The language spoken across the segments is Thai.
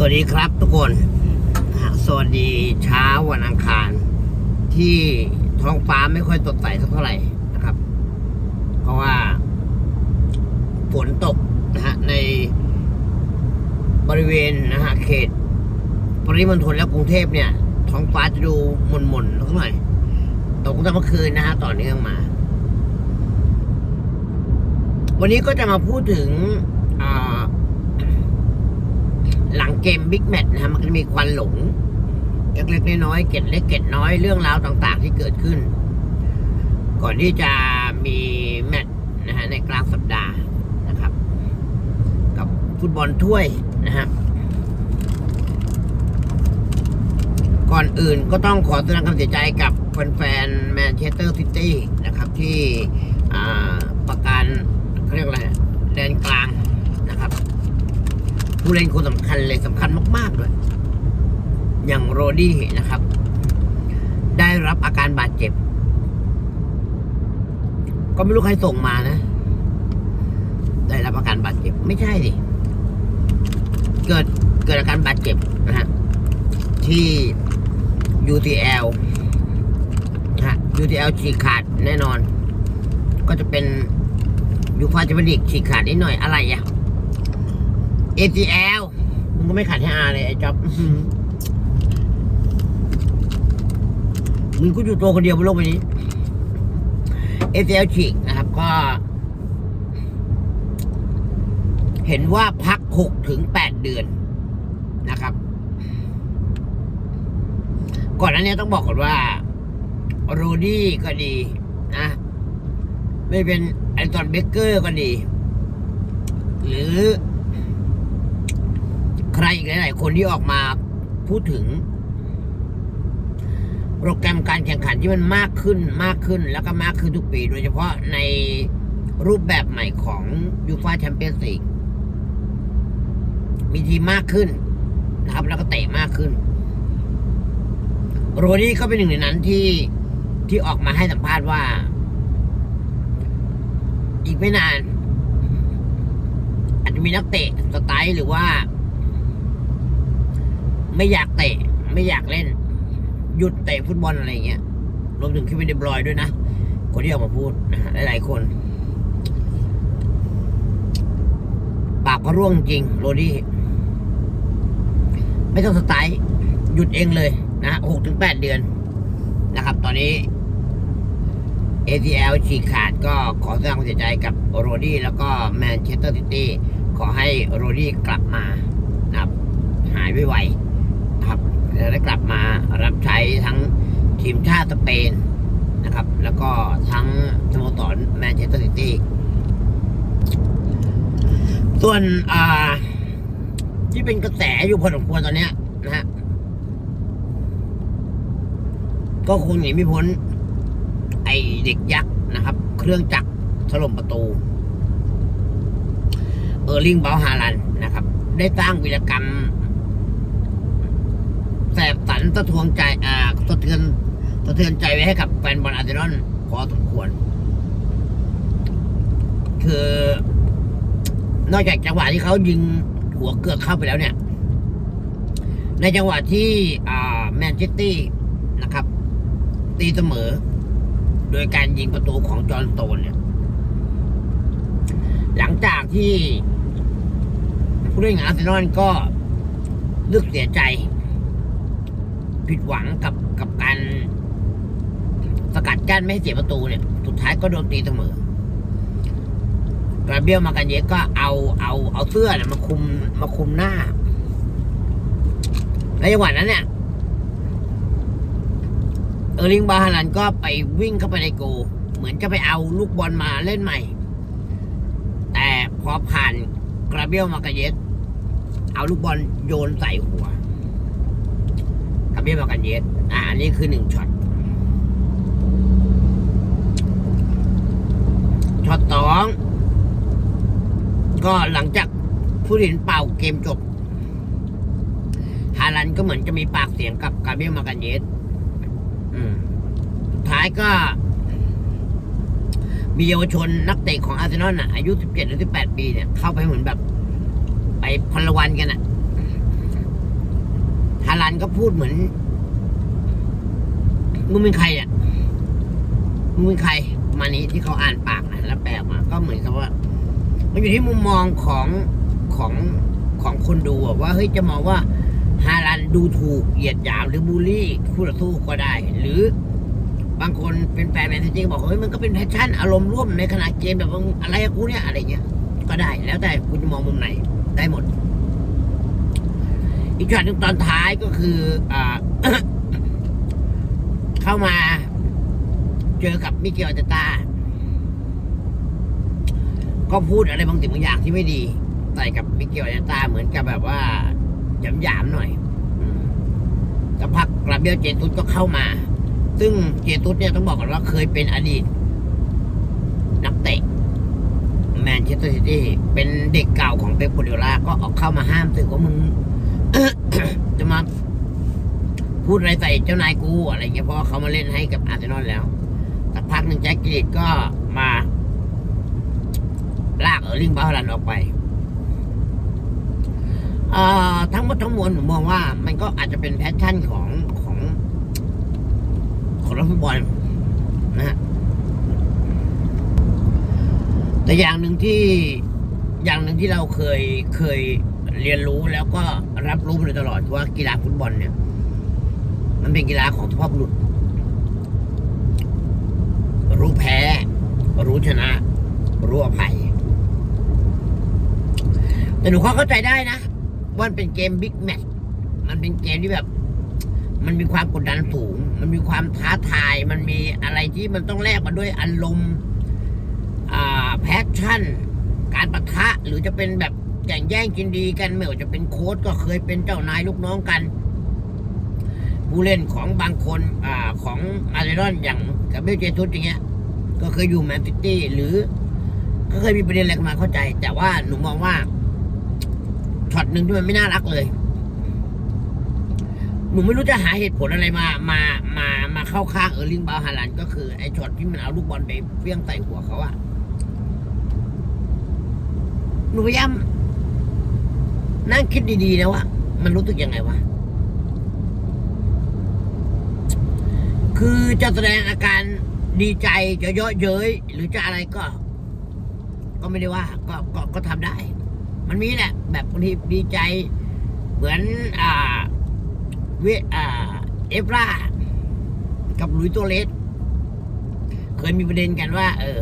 สวัสดีครับทุกคน สวัสดีเช้าวันอังคาร ที่ท้องฟ้าไม่ค่อยสดใสเท่าไหร่นะครับ เพราะว่าฝนตกนะฮะในบริเวณนะฮะเขต ปริมณฑลและกรุงเทพเนี่ย ท้องฟ้าจะดูหม่นๆสักหน่อยตกตั้งแต่เมื่อคืนนะฮะต่อเนื่องมา วันนี้ก็จะมาพูดถึงอ่า เกมบิ๊กแมตช์นะฮะมันก็จะมีควันหลงเล็กๆน้อยๆเกร็ดเล็กเกร็ดน้อยเรื่องราวต่าง ๆ ที่เกิดขึ้น ก่อนที่จะมีแมตช์นะฮะในกลางสัปดาห์นะครับ กับฟุตบอลถ้วยนะฮะก่อนอื่นก็ต้องขอแสดงความเสียใจกับแฟนๆแมนเชสเตอร์ซิตี้นะครับที่อาประกันเขาเรียกอะไรแดนกลาง ผู้เล่นคนสำคัญเลยสำคัญมากๆด้วยอย่างโรดี้นะครับ ได้รับอาการบาดเจ็บ ก็ไม่รู้ใครส่งมานะ ได้รับอาการบาดเจ็บ ไม่ใช่ดิเกิดเกิดอาการบาดเจ็บนะฮะที่ UTL นะฮะ UTL ฉีกขาดแน่นอน ก็จะเป็นยูฟาจะเป็นอีกฉีกขาดนิดหน่อยอะไรอะ ATL มึงก็ไม่ขัดให้อาเลยไอ้จ๊อบมึงก็อยู่ตัวคนเดียวบนโลกใบนี้ ATL ฉีกนะครับ ก็ เห็นว่าพักหกถึงแปดเดือนนะครับ ก่อนหน้านี้ต้องบอกก่อนว่าโรดี้ก็ดีนะ ไม่เป็นไอตอนเบเกอร์ก็ดี หรือ ใครอีกหลาย ๆ คนที่ออกมาพูดถึง โปรแกรมการแข่งขันที่มันมากขึ้นมากขึ้นแล้วก็มากขึ้นทุกปี โดยเฉพาะในรูปแบบใหม่ของยูฟาแชมเปี้ยนส์ลีกมีทีมมากขึ้นนะครับ แล้วก็เตะมากขึ้น โรดี้ก็เป็นหนึ่งในนั้นที่ที่ออกมาให้สัมภาษณ์ว่า อีกไม่นาน อาจจะมีนักเตะสไตล์หรือว่า ไม่อยากเตะ ไม่อยากเล่น หยุดเตะฟุตบอลอะไรอย่างเงี้ยรวมถึงคิวเวนเดบรอยด้วยนะ คนที่ออกมาพูดนะหลายๆคน ปากก็ร่วงจริง โรดี้ไม่ต้องสไตล์หยุดเองเลยนะหกถึงแปดเดือนนะครับ ตอนนี้ ACL ฉีกขาดก็ขอแสดงความเสียใจกับโรดี้แล้วก็แมนเชสเตอร์ซิตี้ขอให้โรดี้กลับมานะครับ หายไวๆ จะได้กลับมารับใช้ทั้งทีมชาติสเปนนะครับ แล้วก็ทั้งสโมสรแมนเชสเตอร์ซิตี้ส่วนที่เป็นกระแสอยู่พอสมควรตอนนี้นะฮะก็คงหนีไม่พ้น ไอเด็กยักษ์นะครับ เครื่องจักรถล่มประตู เออร์ลิงเบลฮาลันนะครับ ได้สร้างวีรกรรม สบสันสะทวงใจอ่าสะเทือนสะเทือนใจไว้ให้กับแฟนบอลอาร์เซนอลพอสมควร คือนอกจากจังหวะที่เขายิงหัวเกือกเข้าไปแล้วเนี่ย ในจังหวะที่อ่าแมนเชสเตอร์นะครับ ตีเสมอ โดยการยิงประตูของจอห์นโตนเนี่ย หลังจากที่ผู้เล่นอาร์เซนอลก็รู้สึกเสียใจ ผิดหวังกับกับการสกัดกั้นไม่ให้เสียประตูเนี่ย สุดท้ายก็โดนตีเสมอกราเบียลมากันเยสก็เอาเอาเอาเสื้อเนี่ยมาคุมมาคุมหน้าในจังหวะนั้นเนี่ยเออร์ลิงบาฮาลันก็ไปวิ่งเข้าไปในโก เหมือนจะไปเอาลูกบอลมาเล่นใหม่ แต่พอผ่านกราเบียลมากาเยสเอาลูกบอลโยนใส่หัว บียลมากาเยสอ่าอันนี้คือหนึ่งช็อตช็อตสองก็หลังจากผู้เห็นเป่าเกมจบฮาลันก็เหมือนจะมีปากเสียงกับกาเบียมากันเยสอืมสุดท้ายก็ มีเยาวชนนักเตะของอาร์เซนอลน่ะ อายุ 17 หรือ 18 ปีเนี่ย เข้าไปเหมือนแบบ ไปพลวันกันอะ ฮาลันก็พูดเหมือน มึงเป็นใครอะ มึงเป็นใคร มานี้ที่เขาอ่านปากนะแล้วแปลมา ก็เหมือนกับว่า มันอยู่ที่มุมมองของของของคนดูว่าเฮ้ยจะมองว่าฮาลันดูถูกเหยียดหยามหรือบูลลี่คู่ต่อสู้ก็ได้ หรือบางคนเป็นแฟนแมนซิตี้บอกเฮ้ยมันก็เป็นแพชชั่นอารมณ์ร่วมในขณะเกมแบบว่าอะไรกูเนี่ยอะไรเงี้ย ก็ได้แล้วแต่คุณจะมองมุมไหนได้หมด อีกช็อตหนึ่งตอนท้ายก็คืออเข้ามา เจอกับมิเกลอาร์เตต้า ก็พูดอะไรบางสิ่งบางอย่างที่ไม่ดีใส่กับมิเกลอาร์เตต้าเหมือนกับแบบว่าหยามๆหน่อยสักพักกราเบียลเจตุสก็เข้ามา ซึ่งเจตุสเนี่ยต้องบอกก่อนว่าเคยเป็นอดีต นักเตะแมนเชสเตอร์ซิตี้เป็นเด็กเก่าของเป๊ปกวาร์ดิโอลาก็ออกเข้ามาห้ามสึกว่ามึง จะมาพูดอะไรใส่เจ้านายกูอะไรเงี้ยเพราะเขามาเล่นให้กับอาร์เซนอลแล้วสักพักหนึ่งแจ็คกิลิตก็มา ลากเออร์ลิงบาฮาลันออกไปทั้งหมดทั้งมวลผมมองว่า มันก็อาจจะเป็นแพชชั่นของของของนักฟุตบอลนะฮะแต่อย่างหนึ่งที่อย่างหนึ่งที่เราเคยเคย เรียนรู้แล้วก็รับรู้มาโดยตลอดว่ากีฬาฟุตบอลเนี่ย มันเป็นกีฬาของสุภาพบุรุษรู้แพ้ รู้ชนะ รู้อภัย แต่หนูเข้าใจได้นะว่ามันเป็นเกมบิ๊กแมตช์มันเป็นเกมที่แบบ มันมีความกดดันสูง มันมีความท้าทาย มันมีอะไรที่มันต้องแลกมาด้วยอารมณ์แพชชั่น การปะทะหรือจะเป็นแบบ แย่งแย่งกินดีกันไม่ว่าจะเป็นโค้ชก็เคยเป็นเจ้านายลูกน้องกัน ผู้เล่นของบางคนอ่าของอาร์เซนอลอย่างกับเบลเจทุสอย่างเงี้ย ก็เคยอยู่แมนซิตี้หรือก็เคยมีประเด็นอะไรมาเข้าใจ แต่ว่าหนูมองว่าช็อตหนึ่งที่มันไม่น่ารักเลยหนูไม่รู้จะหาเหตุผลอะไรมา มา มา มาเข้าข้างเออร์ลิงบาฮาลันก็คือไอ้ช็อตที่มันเอาลูกบอลไปเฟี้ยงใส่หัวเขาอะหนูพยายาม นั่งคิดดีๆนะว่ามันรู้สึกยังไงวะ คือจะแสดงอาการดีใจจะเยาะเย้ยหรือจะอะไรก็ ก็ไม่ได้ว่า ก็ก็ก็ทำได้ มันมีแหละ แบบบางทีดีใจ เหมือน อ่าเวอ่า เอฟรากับลุยตัวเลสเคยมีประเด็นกันว่า เออ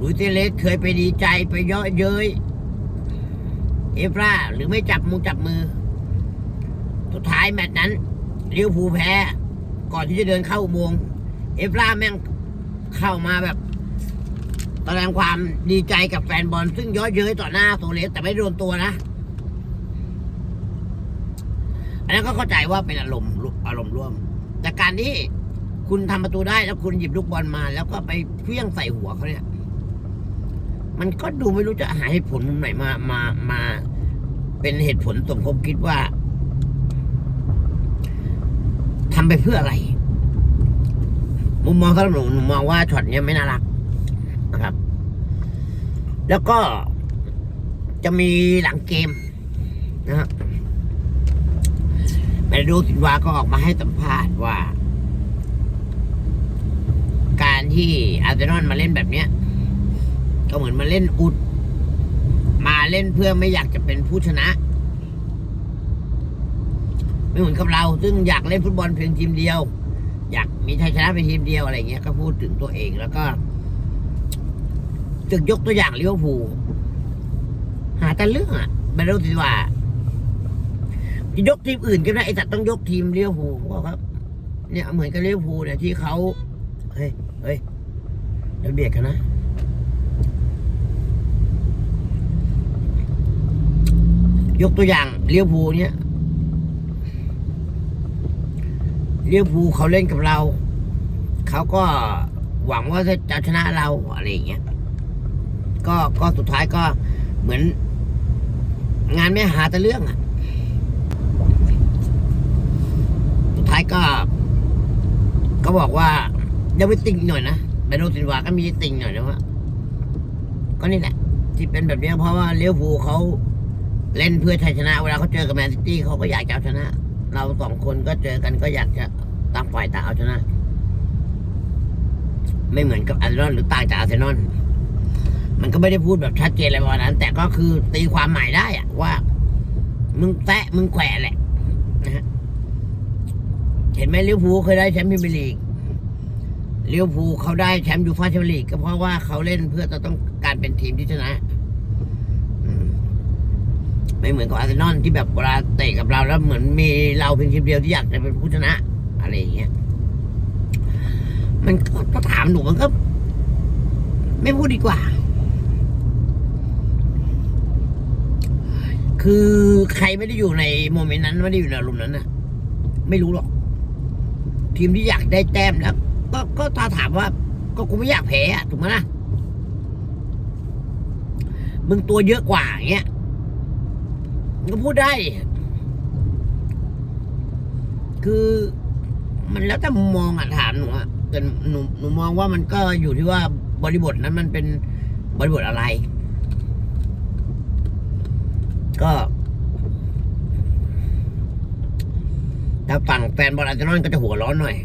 ลุยตัวเลสเคยไปดีใจไปเยาะเย้ย เอฟราหรือไม่จับมือจับมือ สุดท้ายแมตช์นั้นลิเวอร์พูแพ้ ก่อนที่จะเดินเข้าอุโมงเอฟราแม่งเข้ามาแบบแสดงความดีใจกับแฟนบอล ซึ่งย้อยเย้ยต่อหน้าโซเลสแต่ไม่โดนตัวนะ อันนั้นก็เข้าใจว่าเป็นอารมณ์อารมณ์ร่วม แต่การที่คุณทำประตูได้แล้วคุณหยิบลูกบอลมา แล้วก็ไปเพี้ยงใส่หัวเขาเนี่ย มันก็ดูไม่รู้จะหาเหตุผลมุมไหนมามามา เป็นเหตุผลสมคบคิดว่าทำไปเพื่ออะไร มุมมองสำหรับหนูหนูมองว่าช็อตเนี้ยไม่น่ารักนะครับ แล้วก็จะมีหลังเกมนะฮะแมดูสินวาก็ออกมาให้สัมภาษณ์ว่า การที่อาร์เซนอลมาเล่นแบบเนี้ย ก็เหมือนมาเล่นอุด มาเล่นเพื่อไม่อยากจะเป็นผู้ชนะ ไม่เหมือนกับเรา ซึ่งอยากเล่นฟุตบอลเพียงทีมเดียว อยากมีชัยชนะเป็นทีมเดียวอะไรเงี้ยก็พูดถึงตัวเองแล้วก็จึกยกตัวอย่างเลิเวอร์พูหาแต่เรื่องอะแมดูสินวายกทีมอื่นก็ได้ไอ้สัตว์ต้องยกทีมเลี้ยวภูลบอกครับ เนี่ยเหมือนกับเลี้ยวภูเนี่ยที่เขาเฮ้ยเฮ้ยเดี๋ยวเบียดกันนะ ยกตัวอย่างเลี้ยวภูเนี่ยเลี้ยวภูเขาเล่นกับเรา เขาก็หวังว่าจะชนะเราอะไรอย่างเงี้ยก็ก็สุดท้ายก็เหมือน งานไม่หาแต่เรื่องอะ สุดท้ายก็ ก็บอกว่ายังไม่ติงหน่อยนะเบโนซินวาก็มีติงหน่อยนะว่าก็นี่แหละที่เป็นแบบนี้เพราะว่าเลี้ยวภูเขา เล่นเพื่อชัยชนะ เวลาเขาเจอกับแมนซิตี้เขาก็อยากจะเอาชนะ เราสองคนก็เจอกันก็อยากจะต่างฝ่ายต่างเอาชนะ ไม่เหมือนกับอาร์เซนอลหรือต่างจากอาร์เซนอลมันก็ไม่ได้พูดแบบชัดเจนอะไรประมาณนั้น แต่ก็คือตีความหมายได้อะว่า มึงแตะมึงแขวะแหละนะฮะเห็นไหมลิเวอร์พูลเคยได้แชมป์พรีเมียร์ลีกลิเวอร์พูลเขาได้แชมป์ยูฟ่าแชมเปี้ยนลีกก็เพราะว่าเขาเล่นเพื่อจะต้องการเป็นทีมที่ชนะ ไม่เหมือนกับอาร์เซนอลที่แบบเวลาเตะกับเราแล้วเหมือนมีเราเพียงทีมเดียวที่อยากจะเป็นผู้ชนะ อะไรอย่างเงี้ย มันก็ถามหนูมันก็ ไม่พูดดีกว่า คือใครไม่ได้อยู่ในโมเมนต์นั้นไม่ได้อยู่ในอารมณ์นั้นน่ะไม่รู้หรอก ทีมที่อยากได้แต้มแล้วก็ก็ถ้าถามว่า ก็กูไม่อยากแพ้อะถูกไหมล่ะมึงตัวเยอะกว่าอย่างเงี้ย ก็พูดได้ คือมันแล้วแต่มุมมองอะถามหนูอะแต่หนูหนูมองว่ามันก็อยู่ที่ว่าบริบทนั้นมันเป็นบริบทอะไร ก็ถ้าฝั่งแฟนบอลอาร์เซนอลก็จะหัวร้อนหน่อย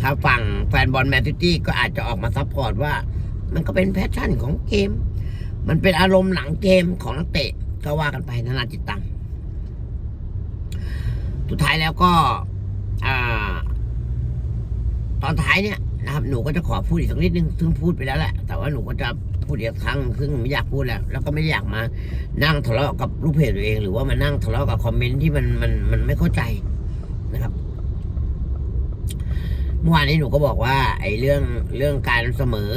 ถ้าฝั่งแฟนบอลแมนซิตี้ก็อาจจะออกมาซัพพอร์ตว่า มันก็เป็นแพชชั่นของเกม มันเป็นอารมณ์หลังเกมของนักเตะ ก็ว่ากันไปนานาจิตตัง สุดท้ายแล้วก็อตอนท้ายเนี่ยนะครับ หนูก็จะขอพูดอีกสักนิดนึง ซึ่งพูดไปแล้วแหละ แต่ว่าหนูก็จะพูดอีกครั้ง ซึ่งไม่อยากพูดแล้ว แล้วก็ไม่อยากมานั่งทะเลาะกับลูกเพจตัวเอง หรือว่ามานั่งทะเลาะกับคอมเมนต์ที่มันมันมันไม่เข้าใจนะครับ เมื่อวานนี้หนูก็บอกว่า ไอ้เรื่องเรื่องการเสมอ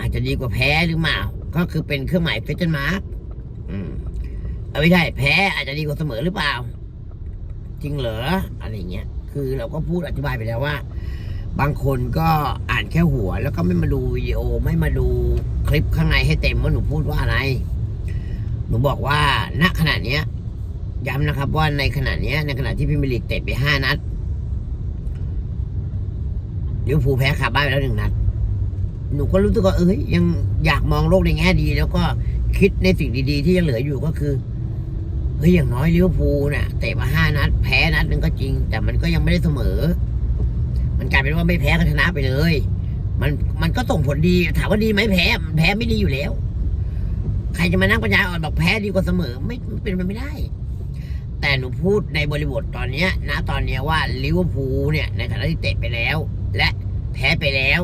อาจจะดีกว่าแพ้หรือเปล่า ก็คือเป็นเครื่องหมายเฟชเชนมาร์ก ไม่ใช่แพ้อาจจะดีกว่าเสมอหรือเปล่า จริงเหรออะไรเงี้ยคือเราก็พูดอธิบายไปแล้วว่า บางคนก็อ่านแค่หัว แล้วก็ไม่มาดูวิดีโอไม่มาดูคลิปข้างในให้เต็มว่าหนูพูดว่าอะไร หนูบอกว่าณขณะเนี้ยย้ำนะครับว่าในขณะเนี้ยในขณะที่พรีเมียร์ลีกเตะไปห้านัดลิเวอร์พูลแพ้คาบ้านไปแล้วหนึ่งนัด หนูก็รู้สึกว่าเอ้ยยังอยากมองโลกในแง่ดี แล้วก็คิดในสิ่งดี ๆ ที่ยังเหลืออยู่ก็คือ เฮ้ยอย่างน้อยลิเวอร์พูลเนี่ยเตะมาห้านัด แพ้นัดหนึ่งก็จริง แต่มันก็ยังไม่ได้เสมอ มันกลายเป็นว่าไม่แพ้ก็ชนะไปเลย มันมันก็ส่งผลดีถามว่าดีไหมแพ้แพ้ไม่ดีอยู่แล้ว ใครจะมานั่งปัญญาอ่อนบอกแพ้ดีกว่าเสมอ ไม่เป็นไปไม่ได้ แต่หนูพูดในบริบทตอนเนี้ยนะตอนเนี้ยว่าลิเวอร์พูลเนี่ยในฐานะที่เตะไปแล้ว และแพ้ไปแล้ว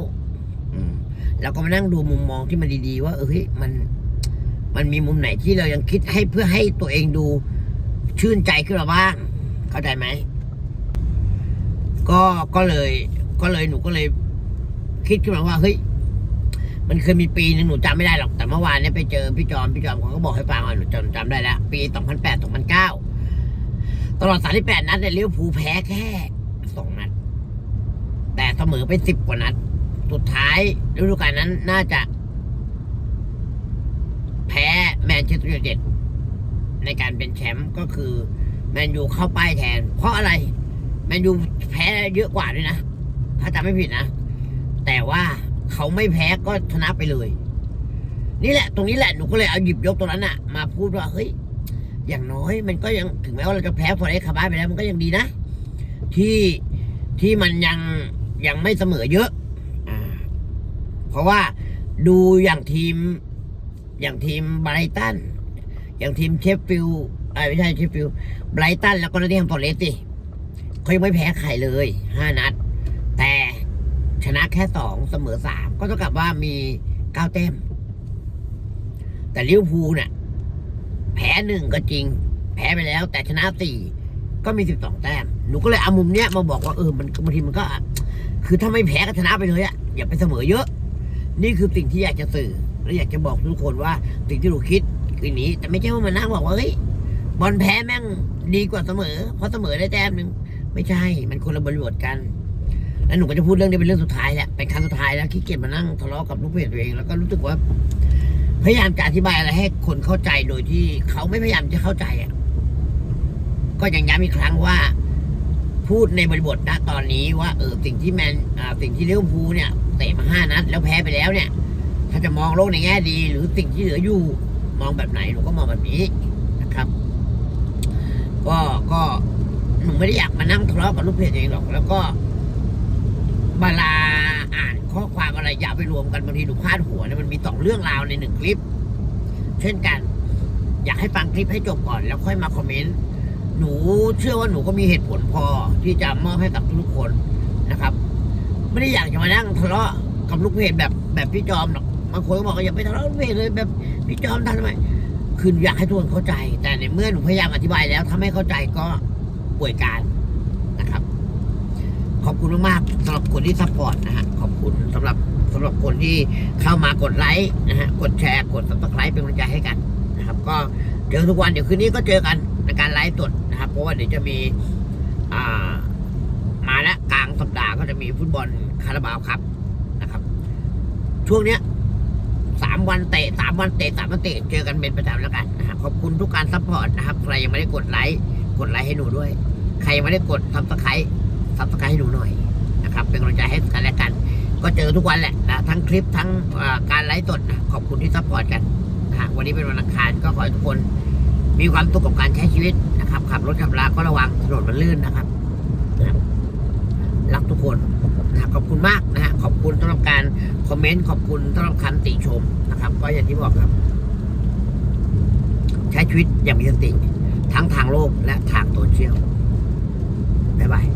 อืมเราก็มานั่งดูมุมมองที่มันดีๆ ว่าเออเฮ้ยมัน มันมีมุมไหนที่เรายังคิดให้เพื่อให้ตัวเองดูชื่นใจขึ้นมาบ้าง เข้าใจไหม ก็ก็เลย ก็เลยหนูก็เลย คิดขึ้นมาว่าเฮ้ยมันเคยมีปีหนึงหนูจำไม่ได้หรอกแต่เมื่อวานเนี้ยไปเจอพี่จอมพี่จอมเขาก็บอกให้ฟังว่าหนูจำจำได้แล้วปีสองพันแปดสองพันเก้าตลอดสามแปดนัดเนี่ยเลิเวอร์พูลแพ้แค่สองนัด แต่เสมอไปสิบกว่านัด สุดท้ายฤดูกาลนั้นน่าจะ พ้แมนเชสเตอร์ยูไนเต็ดในการเป็นแชมป์ก็คือแมนยูเข้าป้ายแทน เพราะอะไรแมนยูแพ้เยอะกว่าด้วยนะ ถ้าจำไม่ผิดนะ แต่ว่าเขาไม่แพ้ก็ชนะไปเลย นี่แหละ ตรงนี้แหละหนูก็เลยเอาหยิบยกตรงนั้นอะมาพูดว่าเฮ้ยอย่างน้อยมันก็ยังถึงแม้ว่าเราจะแพ้ฟอร์เรสคาบ้าไปแล้วมันก็ยังดีนะ ที่ที่มันยังยังไม่เสมอเยอะอเพราะว่าดูอย่างทีม อย่างทีมไบรตันอย่างทีมเชฟฟิลด์ไม่ใช่เชฟฟิลด์ไบรตันแล้วก็นอตติงแฮมฟอร์เรสติเขายังไม่แพ้ใครเลยห้านัด แต่ชนะแค่สองเสมอสามก็เท่ากับว่ามีเก้าแต้มแต่ลิเวอร์พูลเนี่ยแพ้หนึ่งก็จริง แพ้ไปแล้ว แต่ชนะสี่ก็มีสิบสองแต้มหนูก็เลยเอามุมเนี้ยมาบอกว่าเออมันบางทีมันก็ คือถ้าไม่แพ้ก็ชนะไปเลยอะอย่าไปเสมอเยอะ นี่คือสิ่งที่อยากจะสื่อ และอยากจะบอกทุกคนว่าสิ่งที่หนูคิดคือนี้ แต่ไม่ใช่ว่ามานั่งบอกว่าเฮ้ยบอลแพ้แม่งดีกว่าเสมอ เพราะเสมอได้แต้มหนึ่งไม่ใช่มันคนละบริบทกัน แล้วหนูก็จะพูดเรื่องนี้เป็นเรื่องสุดท้ายแหละเป็นครั้งสุดท้ายแล้วขี้เกียจมานั่งทะเลาะกับลูกเพจตัวเองแล้วก็รู้สึกว่า พยายามจะอธิบายอะไรให้คนเข้าใจโดยที่เขาไม่พยายามจะเข้าใจอะก็ยังย้ำอีกครั้งว่า พูดในบริบทณตอนนี้ว่าเออสิ่งที่แมนอ่าสิ่งที่เลิเวอร์พูเนี่ยเตะมาห้านัดแล้วแพ้ไปแล้วเนี่ย ถ้าจะมองโลกในแง่ดี หรือสิ่งที่เหลืออยู่มองแบบไหนหนูก็มองแบบนี้นะครับ ก็ก็หนูไม่ได้อยากมานั่งทะเลาะกับลูกเพจเองหรอก แล้วก็เวลาอ่านข้อความอะไรอย่าไปรวมกันบางทีหนูพลาดหัวเนี่ยมันมีสองเรื่องราวในหนึ่งคลิป เช่นกัน อยากให้ฟังคลิปให้จบก่อน แล้วค่อยมาคอมเมนต์หนูเชื่อว่าหนูก็มีเหตุผลพอที่จะมอบให้กับทุกคนนะครับ ไม่ได้อยากจะมานั่งทะเลาะกับลูกเพจแบบแบบพี่จอมหรอก บางคนก็บอกว่าอย่าไปทะเลาะกับลูกเพจเลยแบบพี่จอมทำทำไมคืออยากให้ทุกคนเข้าใจ แต่ในเมื่อหนูพยายามอธิบายแล้วถ้าไม่เข้าใจก็ป่วยการนะครับ ขอบคุณมากๆสำหรับคนที่ซัพพอร์ตนะฮะขอบคุณสำหรับสำหรับคนที่เข้ามากดไลค์นะฮะกดแชร์กดซับสไครป์เป็นกำลังใจให้กันนะครับ ก็เจอทุกวันเดี๋ยวคืนนี้ก็เจอกันในการไลฟ์สดนะครับ เพราะว่าเดี๋ยวจะมีอ่ามาแล้วกลางสัปดาห์ก็จะมีฟุตบอลคาราบาวครับนะครับ ช่วงเนี้ย สามวันเตะสามวันเตะสามวันเตะเจอกันเป็นประจำแล้วกันนะครับขอบคุณทุกการซัพพอร์ตนะครับใครยังไม่ได้กดไลค์กดไลค์ให้หนูด้วย ใครยังไม่ได้กดซับสไครต์ซับสไครต์ให้หนูหน่อยนะครับ เป็นกำลังใจให้กันและกัน ก็เจอทุกวันแหละนะทั้งคลิปทั้งการไลฟ์สดนะขอบคุณที่ซัพพอร์ตกันนะฮะวันนี้เป็นวันอังคารก็ขอให้ทุกคน มีความสุขกับการใช้ชีวิตนะครับขับรถขับลาก็ระวังถนนมันลื่นนะครับนะครับรักทุกคนนะขอบคุณมากนะฮะขอบคุณสำหรับการ คอมเมนต์ขอบคุณสำหรับคำติชมนะครับ ก็อย่างที่บอกครับ ใช้ชีวิตอย่างมีสติ ทั้งทางโลกและทางโซเชียลบ๊ายบาย